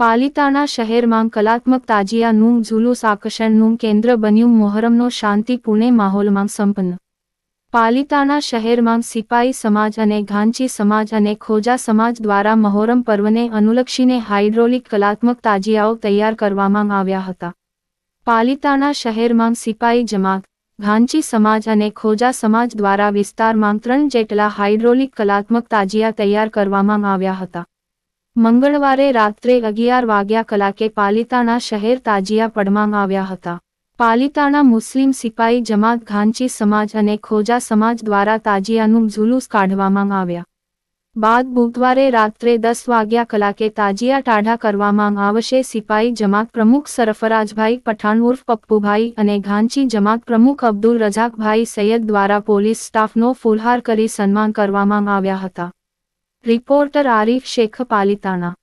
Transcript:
પાલિતાણા શહેરમાં કલાત્મક તાજિયાનું ઝુલુસ આકર્ષણનું કેન્દ્ર બન્યું મોહરમનો શાંતિપૂર્ણ માહોલમાં સંપન્ન. પાલિતાણા શહેરમાં સિપાઈ સમાજ અને ઘાંચી સમાજ અને ખોજા સમાજ દ્વારા મહોરમ પર્વને અનુલક્ષીને હાઇડ્રોલિક કલાત્મક તાજિયાઓ તૈયાર કરવામાં આવ્યા હતા. પાલિતાણા શહેરમાં સિપાઈ જમાત, ઘાંચી સમાજ અને ખોજા સમાજ દ્વારા વિસ્તારમાં ત્રણ જેટલા હાઇડ્રોલિક કલાત્મક તાજિયા તૈયાર કરવામાં આવ્યા હતા. મંગળવારે રાત્રે અગિયાર વાગ્યા કલાકે પાલિતાણા શહેર તાજિયા પડવામાં આવ્યા હતા. પાલિતાણા મુસ્લિમ સિપાઈ જમાત ઘાંચી સમાજ અને ખોજા સમાજ દ્વારા તાજિયાનું ઝુલુસ કાઢવામાં આવ્યા. બાદ બુધવારે રાત્રે દસ વાગ્યા કલાકે તાજિયા ટાઢા કરવામાં આવશે સિપાઈ જમાત પ્રમુખ સરફરાજભાઈ પઠાણ ઉર્ફ પપ્પુભાઈ અને ઘાંચી જમાત પ્રમુખ અબ્દુલ રઝાકભાઈ સૈયદ દ્વારા પોલીસ સ્ટાફનો ફુલહાર કરી સન્માન કરવામાં આવ્યા હતા. રિપોર્ટર આરીફ શેખ પાલિતાણા